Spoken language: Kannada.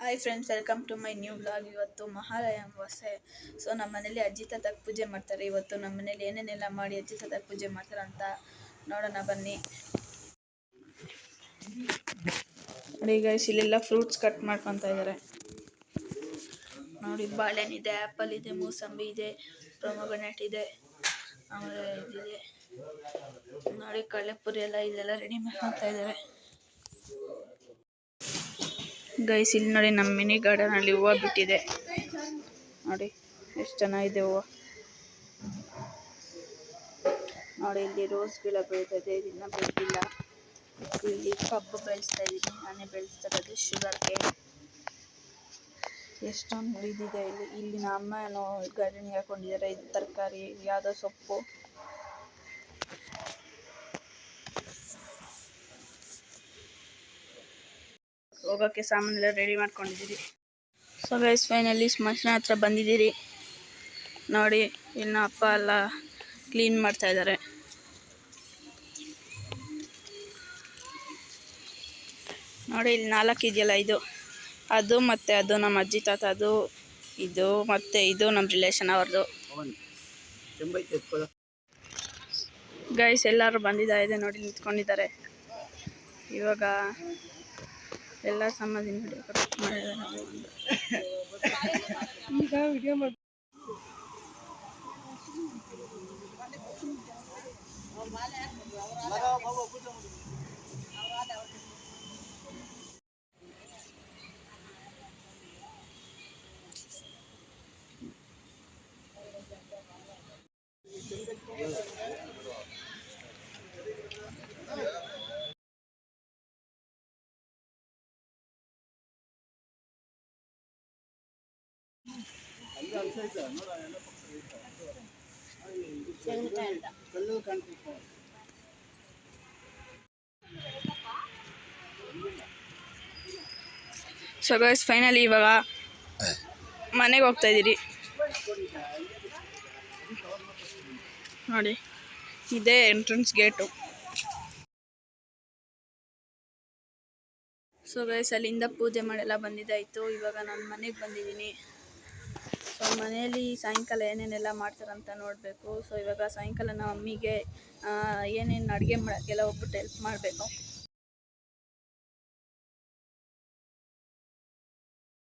Hi friends welcome to my new blog ಇವತ್ತು ಮಹಾಲಯ ಅಮಾವಾಸ್ಯೆ. ಸೊ ನಮ್ಮ ಮನೇಲಿ ಅಜ್ಜಿ ತಾತಕ್ಕೆ ಪೂಜೆ ಮಾಡ್ತಾರೆ. ಇವತ್ತು ನಮ್ಮ ಮನೇಲಿ ಏನೇನೆಲ್ಲ ಮಾಡಿ ಅಜ್ಜಿ ತಾತಕ್ಕೆ ಪೂಜೆ ಮಾಡ್ತಾರೆ ಅಂತ ನೋಡೋಣ, ಬನ್ನಿ. ನೋಡಿ ಗೈಸ್ ಇಲ್ಲೆಲ್ಲ ಫ್ರೂಟ್ಸ್ ಕಟ್ ಮಾಡ್ಕೊತಾ ಇದ್ದಾರೆ ನೋಡಿ ಬಾಳೆಹಣ್ಣಿದೆ ಆ್ಯಪಲ್ ಇದೆ, ಮೂಸಂಬಿ ಇದೆ ಪ್ರೊಮೊಗ್ರನೇಟ್ ಇದೆ. ಆಮೇಲೆ ಇದಿದೆ. ನೋಡಿ ಕಳೆಪುರಿ ಎಲ್ಲ ಇಲ್ಲೆಲ್ಲ ರೆಡಿ ಮಾಡ್ಕೊತಾ ಇದ್ದಾರೆ ಗೈಸ್ ಇಲ್ಲಿ ನೋಡಿ ನಮ್ಮ ಮಿನಿ ಗಾರ್ಡನ್ ಅಲ್ಲಿ ಹೂವ ಬಿಟ್ಟಿದೆ. ನೋಡಿ, ಎಷ್ಟು ಚೆನ್ನಾಗಿದೆ ಹೂವ. ನೋಡಿ, ಇಲ್ಲಿ ರೋಸ್ ಗಿಡ ಬೆಳೀತದೆ ಇದನ್ನ ಬೆಳೆದಿಲ್ಲ. ಇಲ್ಲಿ ಕಬ್ಬು ಬೆಳೆಸ್ತಾ ಇದ್ದೀನಿ ನಾನೇ ಬೆಳೆಸ್ತಾ ಇರೋದು ಶುಗರ್ ಕೇನ್ ಎಷ್ಟೊಂದು ಇದಿದೆ ಇಲ್ಲಿ. ಇಲ್ಲಿ ನಮ್ಮ ಗಾರ್ಡನ್ ಹಾಕೊಂಡಿದ್ದಾರೆ. ಇದು ತರಕಾರಿ, ಯಾವುದೋ ಸೊಪ್ಪು. ಹೋಗೋಕ್ಕೆ ಸಾಮಾನೆಲ್ಲ ರೆಡಿ ಮಾಡ್ಕೊಂಡಿದ್ದೀರಿ. ಸೊ ಗೈಸ್ ಫೈನಲಿ ಸ್ಮಶಾನ ಹತ್ರ ಬಂದಿದ್ದೀರಿ. ನೋಡಿ, ಇನ್ನು ಅಪ್ಪ ಎಲ್ಲ ಕ್ಲೀನ್ ಮಾಡ್ತಾ ಇದ್ದಾರೆ. ನೋಡಿ, ಇಲ್ಲಿ ನಾಲ್ಕು ಇದೆಯಲ್ಲ ಇದು. ಅದು ಮತ್ತು ಅದು ನಮ್ಮ ಅಜ್ಜಿ ತಾತ, ಅದು ಇದು ಮತ್ತು ಇದು ನಮ್ಮ ರಿಲೇಷನ್ ಅವ್ರದ್ದು. ಗೈಸ್ ಎಲ್ಲರೂ ಬಂದಿದ್ದಾರೆ, ನೋಡಿ, ನಿಂತ್ಕೊಂಡಿದ್ದಾರೆ. ಇವಾಗ ಎಲ್ಲ ಸಮಾಧಿ ನೋಡಿ ಮಾಡಿದ್ದಾರೆ ಈಗ ವಿಡಿಯೋ ಮಾಡಿ ಸೊ ಗೈಸ್ ಫೈನಲಿ ಇವಾಗ ಮನೆಗೆ ಹೋಗ್ತಾ ಇದ್ದೀರಿ. ನೋಡಿ, ಇದೇ ಎಂಟ್ರೆನ್ಸ್ ಗೇಟು ಸೊ ಗೈಸ್ ಅಲ್ಲಿಂದ ಪೂಜೆ ಮಾಡೆಲ್ಲ ಬಂದಿದ್ದಾಯಿತು. ಇವಾಗ ನಾನು ಮನೆಗೆ ಬಂದಿದ್ದೀನಿ. ಸೊ ಮನೆಯಲ್ಲಿ ಸಾಯಂಕಾಲ ಏನೇನೆಲ್ಲ ಮಾಡ್ತಾರಂತ ನೋಡಬೇಕು. ಸೊ ಇವಾಗ ಸಾಯಂಕಾಲ ನಮ್ಮ ಮಮ್ಮಿಗೆ ಏನೇನು ಅಡುಗೆ ಮಾಡೋಕ್ಕೆಲ್ಲ ಹೋಗ್ಬಿಟ್ಟು ಹೆಲ್ಪ್ ಮಾಡಬೇಕು.